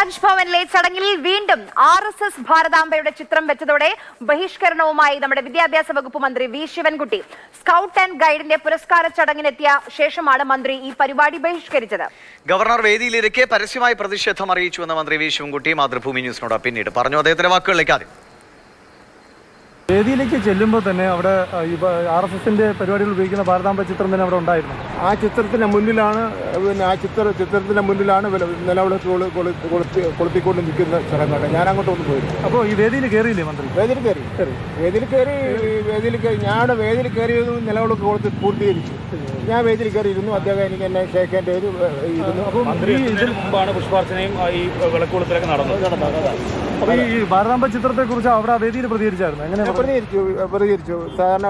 രാജ്ഭവനിലെ ചടങ്ങിൽ വീണ്ടും R S S ഭാരതാംബയുടെ ചിത്രം വെച്ചതോടെ ബഹിഷ്കരണവുമായി നമ്മുടെ വിദ്യാഭ്യാസ വകുപ്പ് മന്ത്രി വി ശിവൻകുട്ടി സ്കൗട്ട് ആൻഡ് ഗൈഡിന്റെ പുരസ്കാര ചടങ്ങിനെത്തിയ ശേഷമാണ് മന്ത്രി ഈ പരിപാടി ബഹിഷ്കരിച്ചത്. ഗവർണർ വേദിയിലിരിക്കെ പരസ്യമായി പ്രതിഷേധം അറിയിച്ചുവെന്ന് മന്ത്രി വി ശിവൻകുട്ടി മാതൃഭൂമി ന്യൂസിനോട് പിന്നീട് പറഞ്ഞു. അദ്ദേഹത്തിന്റെ വാക്കുകളിലേക്ക് ആദ്യം. വേദിയിലേക്ക് ചെല്ലുമ്പോൾ തന്നെ അവിടെ ആർ എസ് എസിന്റെ പരിപാടികൾ ഉപയോഗിക്കുന്ന ഭാരതാംബ ചിത്രം തന്നെ അവിടെ ഉണ്ടായിരുന്നു. ആ ചിത്രത്തിന്റെ മുന്നിലാണ് പിന്നെ ആ ചിത്ര ചിത്രത്തിന്റെ മുന്നിലാണ് നിലവിളക്ക് കൊളു- കൊളു- കൊളുത്തി കൊളുത്തിക്കൊണ്ട് നിൽക്കുന്ന സ്ഥലങ്ങളുടെ ഞാൻ അങ്ങോട്ട് ഒന്ന് പോയി. അപ്പോൾ ഈ വേദിയിൽ കയറിയില്ലേ മന്ത്രി? വേദിയിൽ കയറി വേദിയിൽ കയറി വേദിയിൽ കയറി ഞാൻ വേദിയിൽ കയറിയതും നിലവിളക്ക് കൊളുത്തി പൂർത്തീകരിച്ചു. ഞാൻ വേദിയിൽ കയറിയിരുന്നു അദ്ദേഹം എനിക്ക് എന്നെ ഷേക്കേണ്ട ഒരു ഇരുന്നു. അപ്പോൾ മുമ്പാണ് പുഷ്പാർച്ചനയും ഈ വിളക്കുകൊളുത്തിലൊക്കെ നടന്നത്. അപ്പോൾ ഈ ഭാരതാംബ ചിത്രത്തെ കുറിച്ച് അവിടെ ആ വേദിയിൽ പ്രതികരിച്ചായിരുന്നു? എങ്ങനെ ഞാൻ പ്രതികരിച്ചു പ്രതികരിച്ചു സാധാരണ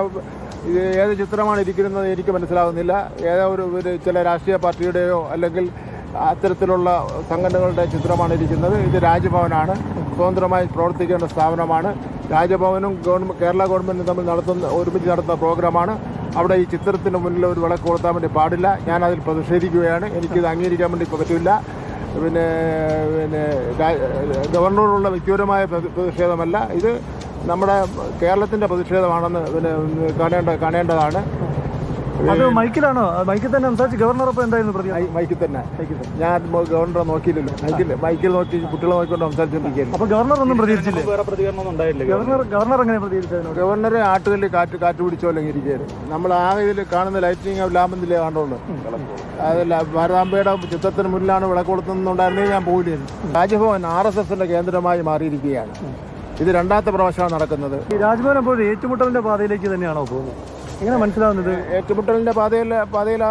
ഏത് ചിത്രമാണ് ഇരിക്കുന്നത് എനിക്ക് മനസ്സിലാകുന്നില്ല ഏതോ ഒരു ചില രാഷ്ട്രീയ പാർട്ടിയുടെയോ അല്ലെങ്കിൽ അത്തരത്തിലുള്ള സംഘടനകളുടെ ചിത്രമാണ് ഇരിക്കുന്നത്. ഇത് രാജ്ഭവനാണ്. സ്വതന്ത്രമായി പ്രവർത്തിക്കേണ്ട സ്ഥാപനമാണ്. രാജ്ഭവനും ഗവൺമെന്റ് കേരള ഗവൺമെന്റും തമ്മിൽ നടത്തുന്ന ഒരുമിച്ച് നടത്തുന്ന പ്രോഗ്രാമാണ്. അവിടെ ഈ ചിത്രത്തിന് മുന്നിൽ ഒരു വിളക്ക് കൊടുത്താൻ വേണ്ടി പാടില്ല. ഞാൻ അതിൽ പ്രതിഷേധിക്കുകയാണ്. എനിക്കിത് അംഗീകരിക്കാൻ വേണ്ടി പറ്റില്ല പിന്നെ പിന്നെ ഗവർണറോടുള്ള വ്യക്തിപരമായ പ്രതി- പ്രതിഷേധമല്ല. ഇത് നമ്മുടെ കേരളത്തിന്റെ പ്രതിഷേധമാണെന്ന് പിന്നെ കാണേണ്ട കാണേണ്ടതാണ്. അത് മൈക്കിലാണോ? മൈക്കിൽ തന്നെ സംസാരിച്ച് ഗവർണർ അപ്പോൾ എന്തായിരുന്നു പ്രതി മൈക്കിൽ തന്നെ. ഞാൻ ഗവർണറെ നോക്കിയില്ലല്ലോ. മൈക്കിൽ മൈക്കിൽ നോക്കി കുട്ടികളെ നോക്കിക്കൊണ്ട് സംസാരിച്ചുകൊണ്ടിരിക്കുകയായിരുന്നു അപ്പോൾ ഗവർണർ ഒന്നും പ്രതികരിച്ചില്ല? വേറെ പ്രതികരണമൊന്നും ഉണ്ടായില്ല ഗവർണർ. ഗവർണർ എങ്ങനെ പ്രതികരിച്ചു ഗവർണറെ ആട്ടുകല്ലിൽ കാറ്റ് കാറ്റ് പിടിച്ചോ അല്ലെങ്കിൽ ഇരിക്കുകയായിരുന്നു. നമ്മൾ ആ ഇതിൽ കാണുന്ന ലൈറ്റിനിങ് ലാമ്പത്തിലേ കണ്ടുള്ളൂ. അതല്ല ഭാരതാംബയുടെ ചിത്രത്തിന് മുന്നിലാണ് വിളക്കൊടുത്തുന്നുണ്ടായിരുന്നെങ്കിൽ ഞാൻ പോയില്ലായിരുന്നു. രാജ്ഭവൻ ആർ എസ് എസിന്റെ കേന്ദ്രമായി മാറിയിരിക്കുകയാണ്. ഇത് രണ്ടാമത്തെ പ്രാവശ്യമാണ് നടക്കുന്നത്. ഈ രാജ്ഭവൻ അപ്പോൾ ഏറ്റുമുട്ടലിന്റെ പാതയിലേക്ക് തന്നെയാണോ പോകുന്നത്? എങ്ങനെ മനസ്സിലാവുന്നത്? ഏറ്റുമുട്ടലിന്റെ പാതയിൽ പാതയിൽ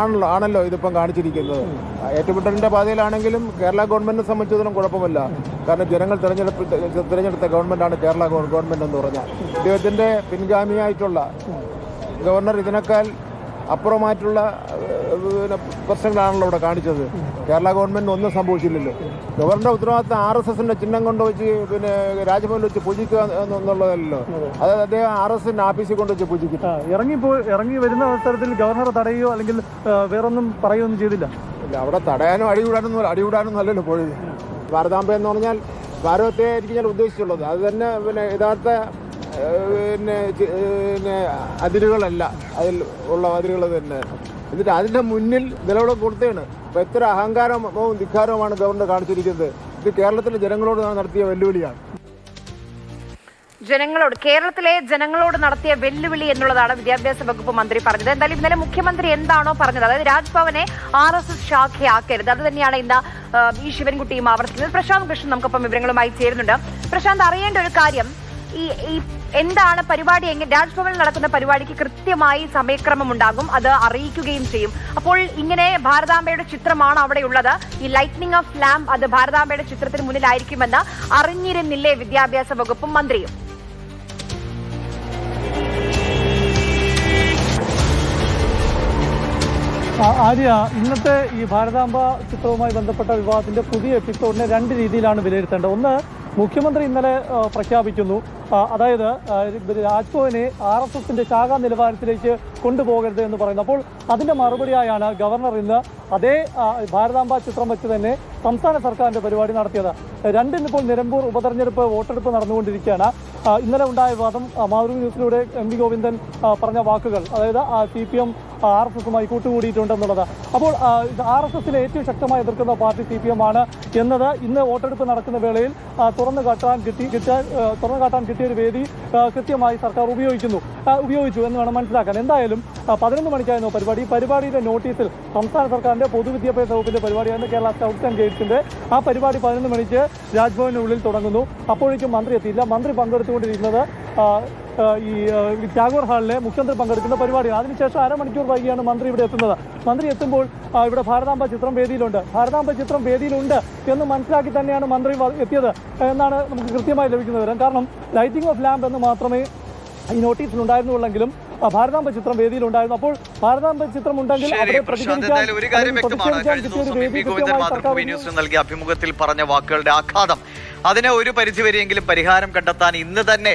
ആണല്ലോ ആണല്ലോ ഇതിപ്പം കാണിച്ചിരിക്കുന്നത്. ഏറ്റുമുട്ടലിന്റെ പാതയിലാണെങ്കിലും കേരള ഗവൺമെന്റിനെ സംബന്ധിച്ചിടത്തോളം കുഴപ്പമില്ല. കാരണം ജനങ്ങൾ തിരഞ്ഞെടുപ്പ് തിരഞ്ഞെടുത്ത ഗവൺമെന്റാണ് കേരള ഗവൺമെന്റ് എന്ന് പറഞ്ഞാൽ. ഇദ്ദേഹത്തിന്റെ പിൻഗാമിയായിട്ടുള്ള ഗവർണർ ഇതിനേക്കാൾ അപ്പുറമായിട്ടുള്ള പ്രശ്നങ്ങളാണല്ലോ ഇവിടെ കാണിച്ചത്. കേരള ഗവൺമെന്റ് ഒന്നും സംഭവിച്ചില്ലല്ലോ. ഗവർണറുടെ ഉത്തരവാദിത്തം ആർ എസ് എസിന്റെ ചിഹ്നം കൊണ്ട് വെച്ച് പിന്നെ രാജ്ഭവനിൽ വെച്ച് പൂജിക്കുക എന്നുള്ളതല്ലോ. അതായത് അദ്ദേഹം ആർ എസ് എസിന്റെ ആഫീസിൽ കൊണ്ട് വെച്ച് പൂജിക്കും ഇറങ്ങിപ്പോ ഇറങ്ങി വരുന്ന അവസരത്തിൽ ഗവർണർ തടയുകയോ അല്ലെങ്കിൽ വേറൊന്നും പറയുകയൊന്നും ചെയ്തില്ല? അല്ല അവിടെ തടയാനോ അടികൂടാനൊന്നും അടികൂടാനൊന്നും അല്ലല്ലോ പോയത്. ഭാരതാംബ എന്ന് പറഞ്ഞാൽ ഭാരതത്തെ ആയിരിക്കും ഞാൻ ഉദ്ദേശിച്ചുള്ളത്. അത് തന്നെ പിന്നെ യഥാർത്ഥ പിന്നെ പിന്നെ അതിരുകളല്ല. അതിൽ ഉള്ള അതിരുകൾ തന്നെ. എന്നിട്ട് അതിന്റെ മുന്നിൽ നിലവിളെ കൊടുത്തേണ് അപ്പോൾ എത്ര അഹങ്കാരവും ധിക്കാരവുമാണ് ഗവർണർ കാണിച്ചിരിക്കുന്നത്. ഇത് കേരളത്തിലെ ജനങ്ങളോട് നടത്തിയ വെല്ലുവിളിയാണ്. ജനങ്ങളോട് കേരളത്തിലെ ജനങ്ങളോട് നടത്തിയ വെല്ലുവിളി എന്നുള്ളതാണ് വിദ്യാഭ്യാസ വകുപ്പ് മന്ത്രി പറഞ്ഞത്. എന്തായാലും ഇന്നലെ മുഖ്യമന്ത്രി എന്താണോ പറഞ്ഞത്? അതായത് രാജ്ഭവനെ ആർ എസ് എസ് ശാഖയാക്കരുത്. അത് തന്നെയാണ് ഇന്ന് ഈ ശിവൻകുട്ടിയും ആവർത്തിക്കുന്നത്. പ്രശാന്ത് കൃഷ്ണൻ നമുക്കൊപ്പം വിവരങ്ങളുമായി ചേരുന്നുണ്ട്. പ്രശാന്ത് അറിയേണ്ട ഒരു കാര്യം. ഈ ഈ എന്താണ് പരിപാടി എങ്ങനെ രാജ്ഭവനിൽ നടക്കുന്ന പരിപാടിക്ക് കൃത്യമായി സമയക്രമം ഉണ്ടാകും അത് അറിയിക്കുകയും ചെയ്യും. അപ്പോൾ ഇങ്ങനെ ഭാരതാംബയുടെ ചിത്രമാണ് അവിടെ ഉള്ളത് ഈ ലൈറ്റ്നിങ് ഓഫ് ലാമ്പ് അത് ഭാരതാംബയുടെ ചിത്രത്തിന് മുന്നിലായിരിക്കുമെന്ന് അറിഞ്ഞിരുന്നില്ലേ വിദ്യാഭ്യാസ വകുപ്പും മന്ത്രിയും? ആര്യ ഇന്നത്തെ ഈ ഭാരതാംബ ചിത്രവുമായി ബന്ധപ്പെട്ട വിവാദത്തിന്റെ പുതിയ എപ്പിസോഡിനെ രണ്ട് രീതിയിലാണ് വിലയിരുത്തേണ്ടത്. ഒന്ന് മുഖ്യമന്ത്രി ഇന്നലെ പ്രഖ്യാപിക്കുന്നു. അതായത് രാജ്ഭവനെ ആർ എസ് എസിന്റെ ശാഖാ നിലവാരത്തിലേക്ക് കൊണ്ടുപോകരുത് എന്ന് പറയുന്നു. അപ്പോൾ അതിന്റെ മറുപടിയായാണ് ഗവർണർ ഇന്ന് അതേ ഭാരതാംബ ചിത്രം വെച്ച് തന്നെ സംസ്ഥാന സർക്കാരിന്റെ പരിപാടി നടത്തിയത്. രണ്ടിന് ഇപ്പോൾ നിലമ്പൂർ ഉപതെരഞ്ഞെടുപ്പ് വോട്ടെടുപ്പ് നടന്നുകൊണ്ടിരിക്കുകയാണ്. ഇന്നലെ ഉണ്ടായ വിവാദം മാതൃ ന്യൂസിലൂടെ എം വി ഗോവിന്ദൻ പറഞ്ഞ വാക്കുകൾ അതായത് C P M R S എസുമായി കൂട്ടുകൂടിയിട്ടുണ്ടെന്നുള്ളത് അപ്പോൾ ആർ എസ് എസിനെ ഏറ്റവും ശക്തമായി എതിർക്കുന്ന പാർട്ടി സി പി എം ആണ് എന്നത് ഇന്ന് വോട്ടെടുപ്പ് നടക്കുന്ന വേളയിൽ തുറന്നു കാട്ടാൻ കിട്ടി കിട്ടാൻ തുറന്നു കാട്ടാൻ കിട്ടിയ ഒരു വേദി കൃത്യമായി സർക്കാർ ഉപയോഗിക്കുന്നു. ഉപയോഗിച്ചു എന്ന് വേണം മനസ്സിലാക്കാൻ. എന്തായാലും പതിനൊന്ന് മണിക്കായിരുന്നു പരിപാടി. പരിപാടിയുടെ നോട്ടീസിൽ സംസ്ഥാന സർക്കാരിന്റെ പൊതുവിദ്യാഭ്യാസ വകുപ്പിന്റെ പരിപാടിയാണ് കേരള സ്കൗട്ട്സ് ആൻഡ് ഗൈഡ്സിന്റെ. ആ പരിപാടി പതിനൊന്ന് മണിക്ക് രാജ്ഭവനുള്ളിൽ തുടങ്ങുന്നു. അപ്പോഴേക്കും മന്ത്രി എത്തിയില്ല. മന്ത്രി പങ്കെടുത്തുകൊണ്ടിരിക്കുന്നത് ഈ ടാഗോർ ഹാളിലെ മുഖ്യമന്ത്രി പങ്കെടുക്കുന്ന പരിപാടിയാണ് അതിനുശേഷം അരമണിക്കൂർ വൈകിയാണ് മന്ത്രി ഇവിടെ എത്തുന്നത്. മന്ത്രി എത്തുമ്പോൾ ഇവിടെ ഭാരതാംബ ചിത്രം വേദിയിലുണ്ട്. ഭാരതാംബ ചിത്രം വേദിയിലുണ്ട് എന്ന് മനസ്സിലാക്കി തന്നെയാണ് മന്ത്രി എത്തിയത് എന്നാണ് നമുക്ക് കൃത്യമായി ലഭിക്കുന്നത് വിവരം. കാരണം ലൈറ്റിംഗ് ഓഫ് ലാമ്പ് എന്ന് മാത്രമേ ഈ നോട്ടീസിൽ ഉണ്ടായിരുന്നുള്ളെങ്കിലും ഭാരതാംബ ചിത്രം വേദിയിലുണ്ടായിരുന്നു. അപ്പോൾ ഭാരതാംബ ചിത്രം ഉണ്ടെങ്കിൽ ഒരു കാര്യം വ്യക്തമാണ്. കഴിഞ്ഞ ദിവസം നൽകിയ അഭിമുഖത്തിൽ പറഞ്ഞ വാക്കുകളുടെ ആഘാതം അതിന് ഒരു പരിധിവരെയെങ്കിലും പരിഹാരം കണ്ടെത്താൻ ഇന്ന് തന്നെ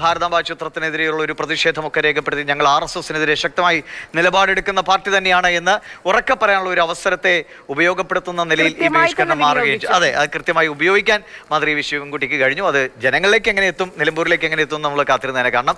ഭാരതാംബ ചിത്രത്തിനെതിരെയുള്ള ഒരു പ്രതിഷേധമൊക്കെ രേഖപ്പെടുത്തി ഞങ്ങൾ ആർ എസ് എസിനെതിരെ ശക്തമായി നിലപാടെടുക്കുന്ന പാർട്ടി തന്നെയാണ് എന്ന് ഉറക്കെ പറയാനുള്ള ഒരു അവസരത്തെ ഉപയോഗപ്പെടുത്തുന്ന നിലയിൽ ഈ ബഹിഷ്കരണം മാറുകയും അതെ അത് കൃത്യമായി ഉപയോഗിക്കാൻ മന്ത്രി വി ശിവൻകുട്ടിക്ക് കഴിഞ്ഞു. അത് ജനങ്ങളിലേക്ക് എങ്ങനെ എത്തും നിലമ്പൂരിലേക്ക് എങ്ങനെ എത്തും നമ്മൾ കാത്തിരുന്നതിനെ കാണണം.